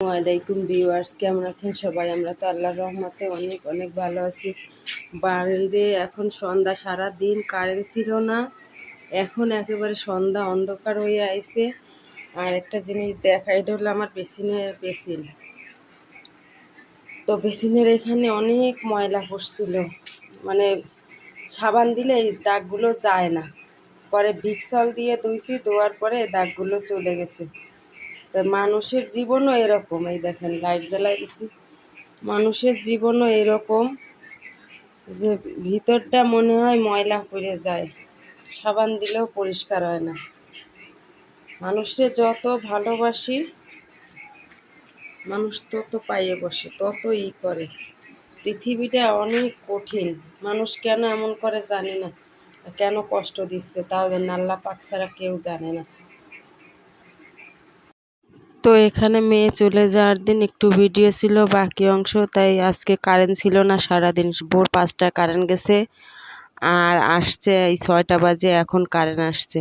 আলাইকুম ভিউয়ার্স, কেমন আছেন সবাই? আমরা তো আল্লাহর রহমতে অনেক অনেক ভালো আছি। বাইরে এখন সন্ধ্যা সারা দিন কারেন্ট ছিল না। এখন একেবারে সন্ধ্যা অন্ধকার হয়ে আইছে। আর একটা জিনিস দেখা, এটা হলো আমার বেসিনের বেসিন। তো বেসিনের এখানে অনেক ময়লা পড়ছিল। মানে সাবান দিলে দাগগুলো যায় না। পরে বিক্সল দিয়ে ধুইছি, ধোয়ার পরে দাগগুলো চলে গেছে। তা মানুষের জীবনও এরকম, এই দেখেন লাইট জ্বালাই দিছি মানুষের জীবনও এরকম যে ভিতরটা মনে হয় ময়লা পড়ে যায়, সাবান দিলেও পরিষ্কার হয় না। মানুষে যত ভালোবাসি, মানুষ তত পাইয়ে বসে তত ই করে। পৃথিবীটা অনেক কঠিন, মানুষ কেন এমন করে জানি না কেন কষ্ট দিচ্ছে, তাও নাল্লা পাক ছাড়া কেউ জানে না। তো এখানে মেয়ে চলে যাওয়ার দিন একটু ভিডিও ছিল, বাকি অংশ তাই আজকে কারেন্ট ছিল না, সারাদিন ভোর পাঁচটা কারেন্ট গেছে। আর আসছে এই ছয়টা বাজে, এখন কারেন্ট আসছে।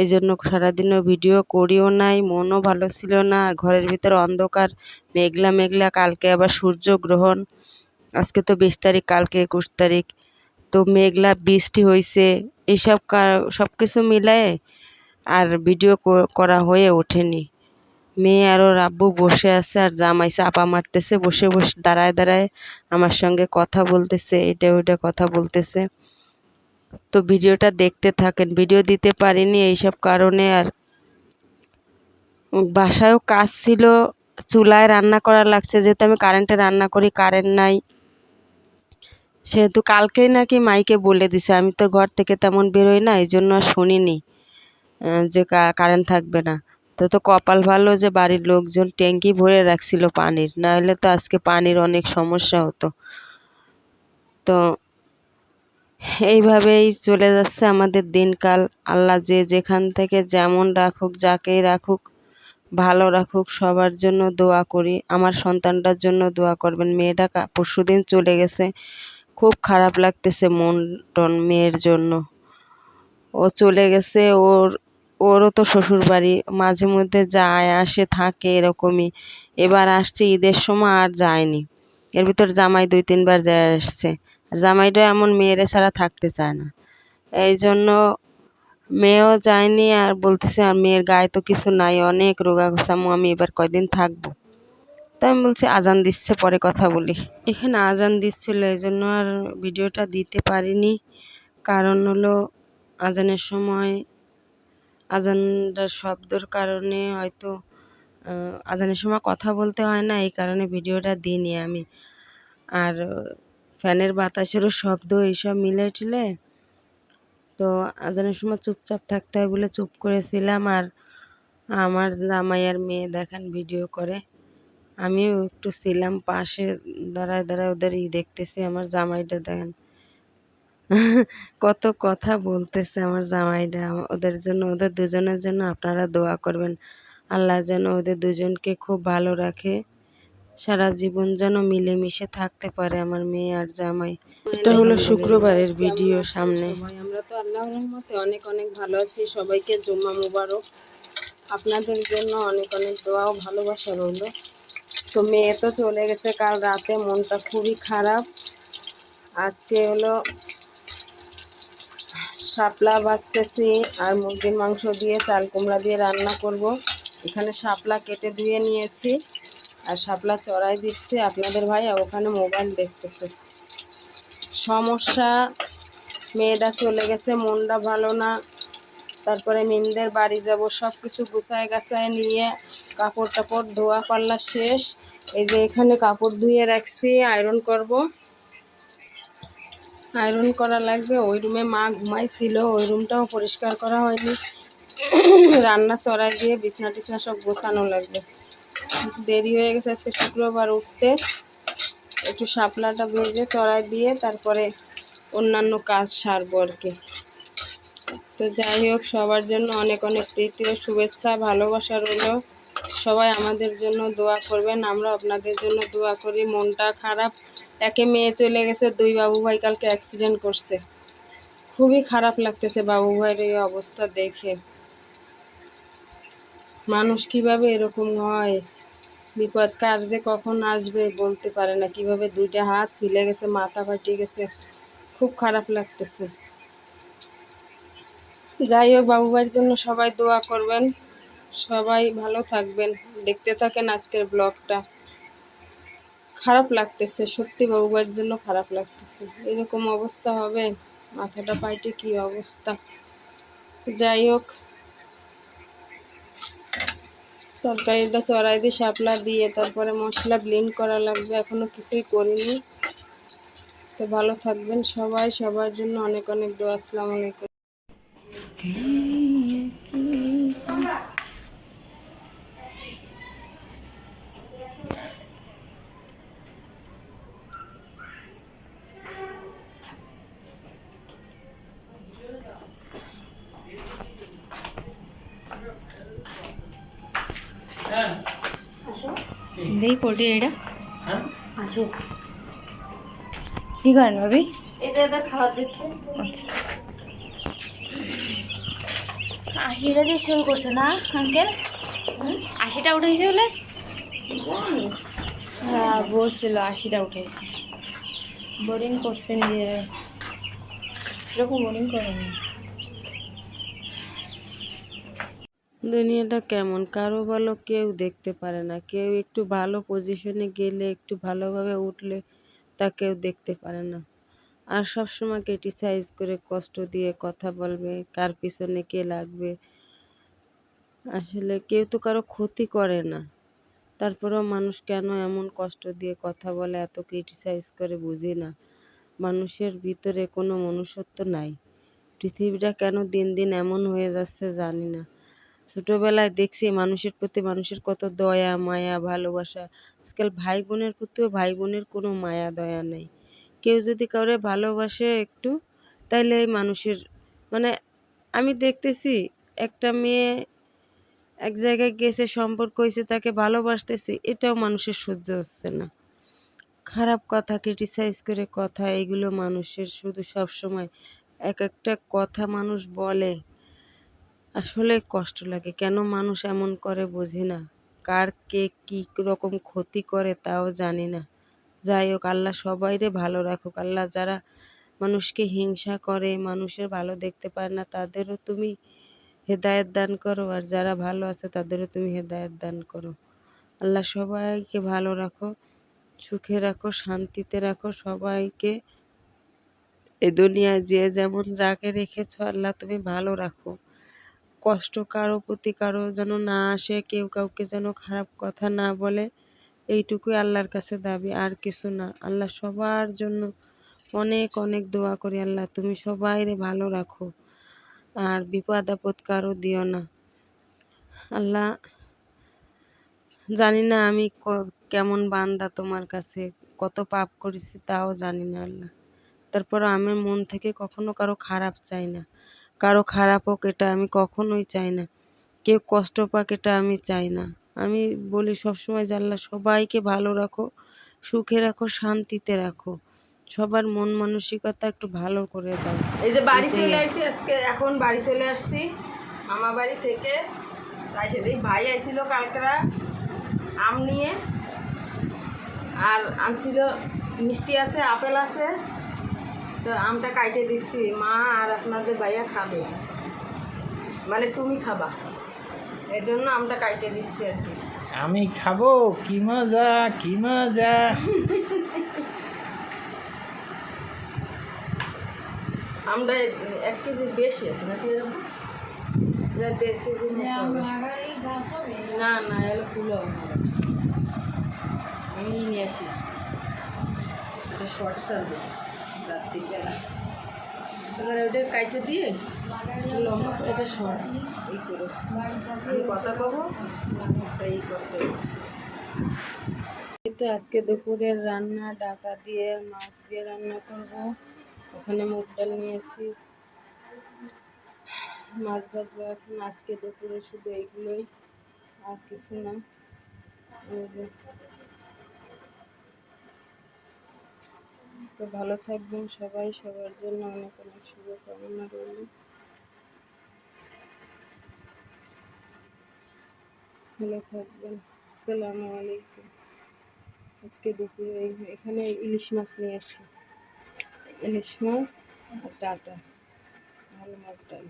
এই জন্য সারাদিনও ভিডিও করিও নাই, মনও ভালো ছিল না, আর ঘরের ভিতরে অন্ধকার, মেঘলা মেঘলা, কালকে আবার সূর্য গ্রহণ। আজকে তো বিশ তারিখ, কালকে একুশ তারিখ। তো মেঘলা বৃষ্টি হয়েছে এইসব সব কিছু মিলায়ে আর ভিডিও করা হয়ে ওঠেনি। মেয়ে আর ওর আব্বু বসে আছে আর জামাই চাপা মারতেছে, বসে বসে দাঁড়ায় দাঁড়ায় আমার সঙ্গে কথা বলতেছে এটা ওইটা কথা বলতেছে। তো ভিডিওটা দেখতে থাকেন, ভিডিও দিতে পারিনি এইসব কারণে আর। বাসায়ও কাজ ছিল, চুলায় রান্না করা লাগছে, যেহেতু আমি কারেন্টে রান্না করি, কারেন্ট নাই। সেহেতু কালকেই নাকি মাইকে বলে দিছে, আমি তো ঘর থেকে তেমন বেরোই না এই জন্য আর শুনিনি যে কারেন্ট থাকবে না। তো তো কপাল ভালো যে বাড়ির লোকজন ট্যাঙ্কি ভরে রাখছিল পানির, নাহলে তো আজকে পানির অনেক সমস্যা হতো। তো এইভাবেই চলে যাচ্ছে আমাদের দিনকাল। আল্লাহ যে যেখান থেকে যেমন রাখুক, যাকেই রাখুক, ভালো রাখুক, সবার জন্য দোয়া করি। আমার সন্তানটার জন্য দোয়া করবেন। মেয়েটা পরশুদিন চলে গেছে। খুব খারাপ লাগতেছে মন টন মেয়ের জন্য। ও চলে গেছে, ওর ওরও তো শ্বশুরবাড়ি মাঝে মধ্যে যায়, আসে, থাকে এরকমই। এবার আসছে, ঈদের সময় আর যায়নি। এর ভিতর জামাই দুই তিনবার যায় আসছে। আর জামাইটা এমন মেয়েরে ছাড়া থাকতে চায় না। এই জন্য মেয়েও যায়নি আর বলতেছে, আর মেয়ের গায়ে তো কিছু নাই, অনেক রোগা ঘোষামো আমি এবার কয়দিন থাকব? তাই আমি বলছি, আজান দিচ্ছে, পরে কথা বলি। এখানে আজান দিচ্ছিল এই জন্য আর ভিডিওটা দিতে পারিনি। কারণ হলো আজানের সময় আজানটার শব্দর কারণে হয়তো আজানের সময় কথা বলতে হয় না, এই কারণে ভিডিওটা দিইনি আমি। আর ফ্যানের বাতাসেরও শব্দ এইসব মিলে টিলে তো আজানের সময় চুপচাপ থাকতে হয় বলে চুপ করেছিলাম আর আমার জামাই আর মেয়ে দেখেন ভিডিও করে। আমিও একটু ছিলাম পাশে, দাঁড়ায় দাঁড়ায় ওদের ই দেখতেছি, আমার জামাইটা দেখেন কত কথা বলতেছে আমার জামাইরা ওদের জন্য, ওদের দুজনের জন্য আপনারা দোয়া করবেন। আল্লাহ যেন ওদের দুজনকে খুব ভালো রাখে। সারা জীবন যেন মিলেমিশে থাকতে পারে আমার মেয়ে আর জামাই। এটা হলো শুক্রবারের ভিডিও সামনে। আমরা তো আল্লাহ রহমতে অনেক অনেক ভালো আছি সবাইকে জুম্মা মুবারক। আপনাদের জন্য অনেক অনেক দোয়া ও ভালোবাসা রইল। তো মেয়ে তো চলে গেছে, কাল রাতে মনটা খুবই খারাপ। আজকে হলো শাপলা বাছতেছি আর মুরগির মাংস দিয়ে, চাল কুমড়া দিয়ে রান্না করব। এখানে শাপলা কেটে ধুয়ে নিয়েছি আর শাপলা চড়াই দিচ্ছি আপনাদের ভাই ওখানে মোবাইল দেখতেছে। সমস্যা, মেয়েটা চলে গেছে, মনটা ভালো না। তারপরে মিমদের বাড়ি যাব সব কিছু গুছায় গাছায় নিয়ে কাপড় টাপড় ধোয়া পাল্লা শেষ। এই যে এখানে কাপড় ধুয়ে রাখছি, আয়রন করব। আয়রন করা লাগবে। ওই রুমে মা ঘুমাইছিল, ওই রুমটাও পরিষ্কার করা হয়নি। রান্না চড়াই দিয়ে বিছনা টিছনা সব গোছানো লাগবে। দেরি হয়ে গেছে আজকে শুক্রবার উঠতে। একটু শাপলাটা ভেজে চড়াই দিয়ে তারপরে অন্যান্য কাজ সারবো আর কি। তো যাই হোক, সবার জন্য অনেক অনেক প্রীতি ও শুভেচ্ছা, ভালোবাসা রইল। সবাই আমাদের জন্য দোয়া করবেন আমরা আপনাদের জন্য দোয়া করি। মনটা খারাপ একে মেয়ে চলে গেছে, দুই বাবু ভাই কালকে অ্যাক্সিডেন্ট করছে। খুবই খারাপ লাগতেছে বাবু ভাইয়ের এই অবস্থা দেখে। মানুষ কীভাবে এরকম হয়? বিপদ কার যে কখন আসবে বলতে পারে না। কীভাবে দুইটা হাত ছিলে গেছে, মাথা ফাটিয়ে গেছে, খুব খারাপ লাগতেছে। যাই হোক বাবু ভাইয়ের জন্য সবাই দোয়া করবেন। সবাই ভালো থাকবেন। দেখতে থাকেন আজকের ব্লগটা। খারাপ লাগতেছে, সত্যি বাবু বাড়ির জন্য খারাপ লাগতেছে। এরকম অবস্থা হবে, মাথাটা পাইটে কি অবস্থা? যাই হোক তরকারিটা চড়াই দিয়ে শাপলা দিয়ে তারপরে মশলা ব্লেন্ড করা লাগবে, এখনও কিছুই করিনি। তো ভালো থাকবেন সবাই, সবার জন্য অনেক অনেক দোয়া, আসসালামু আলাইকুম। দেই পোল্ট্রি এটা? আসো কি করেন ভাবি? আচ্ছা। আশিটা দিয়ে শুরু করছে না আঙ্কেল? আশিটা উঠেছে বলে? হ্যাঁ বলছিল আশিটা উঠেছে বোরিং করছে নিজেরা। এরকম বোরিং করেনি দুনিয়াটা কেমন? কারও ভালো কেউ দেখতে পারে না। কেউ একটু ভালো পজিশনে গেলে, একটু ভালোভাবে উঠলে তা কেউ দেখতে পারে না। আর সবসময় ক্রিটিসাইজ করে কষ্ট দিয়ে কথা বলবে, কার পিছনে কে লাগবে। আসলে কেউ তো কারও ক্ষতি করে না। তারপরেও মানুষ কেন এমন কষ্ট দিয়ে কথা বলে, এত ক্রিটিসাইজ করে বুঝি না? মানুষের ভিতরে কোনো মনুষ্যত্ব নাই। পৃথিবীটা কেন দিন দিন এমন হয়ে যাচ্ছে জানি না। ছোটবেলায় দেখছি মানুষের প্রতি মানুষের কত দয়া, মায়া, ভালোবাসা। আজকাল ভাই বোনের প্রতিও ভাই বোনের কোনো মায়া, দয়া নেই। কেউ যদি কাউরে ভালোবাসে একটু, তাইলে এই মানুষের মানে আমি দেখতেছি একটা মেয়ে এক জায়গায় গেছে, সম্পর্ক হয়েছে তাকে ভালোবাসতেছি, এটাও মানুষের সহ্য হচ্ছে না। খারাপ কথা, ক্রিটিসাইজ করে কথা, এগুলো মানুষের শুধু সব সময় এক একটা কথা মানুষ বলে। আসলে কষ্ট লাগে। কেন মানুষ এমন করে বুঝি না? কার কে কি রকম ক্ষতি করে তাও জানি না। যাই হোক, আল্লাহ সবাইরে ভালো রাখুক। আল্লাহ যারা মানুষকে হিংসা করে, মানুষের ভালো দেখতে পারে না, তাদেরও তুমি হেদায়েত দান করো। আর যারা ভালো আছে, তাদেরও তুমি হেদায়েত দান করো। আল্লাহ সবাইকে ভালো রাখো, সুখে রাখো, শান্তিতে রাখো। সবাইকে এ দুনিয়ায় যে যেমন যাকে রেখেছো, আল্লাহ তুমি ভালো রাখো। কষ্ট কারও, প্রতি কারও যেন না আসে, কেউ কাউকে যেন খারাপ কথা না বলে, এইটুকুই আল্লাহর কাছে দাবি, আর কিছু না। আল্লাহ সবার জন্য অনেক অনেক দোয়া করি আল্লাহ, তুমি সবাইরে ভালো রাখো, আর বিপদ আপদ কারও দিও না। আল্লাহ, জানি না আমি কেমন বান্দা তোমার কাছে, কত পাপ করেছি তাও জানি না আল্লাহ। তারপর আমি মন থেকে কখনো কারও খারাপ চাই না। কারও খারাপ হোক এটা আমি কখনোই চাই না। কেউ কষ্ট পাক এটা আমি চাই না। আমি বলি সবসময় যে আল্লাহ সবাইকে ভালো রাখো সুখে রাখো শান্তিতে রাখো। সবার মন মানসিকতা একটু ভালো করে দাও। এই যে বাড়ি চলে আসছি আজকে এখন বাড়ি চলে আসছি মামা বাড়ি থেকে। তাই সেদিন ভাই আইছিল কালকেরা আম নিয়ে। আর আনছিল মিষ্টি আছে আপেল আছে। তো আমটা কাইটে দিচ্ছি। মা আর আপনাদের ভাইয়া খাবে। মানে তুমি খাবা। এই জন্য আমটা কাইটে দিচ্ছি আর কি। আমি খাব? কি মজা কি মজা। আমটা এক কেজি বেশি আছে নাকি এরকম? প্রায় দেড় মতো হবে। না না এলো ফুলো আমি নিয়ে আসি। এটা শর্ট সার্ভিস। এবার ওটা কাইটে দিয়ে লম্বা এটা শর্ট এই করো। আমি কথা কব এই করতে তো আজকে দুপুরের রান্না ডাকা দিয়ে মাছ দিয়ে রান্না করব। ওখানে মুগ ডাল নিয়েছি। মাছ ভাজবো এখন। আজকে দুপুরে শুধু এইগুলোই আর কিছু না এই যে তো ভালো থাকবেন সবাই। সবার জন্য অনেক অনেক শুভকামনা রইল। ভালো থাকবেন। আসসালামু আলাইকুম। আজকে দুপুরে এখানে ইলিশ মাছ নিয়ে নিয়েছি ইলিশ মাছ আর ডাটা। ভালো মাছ ডাল।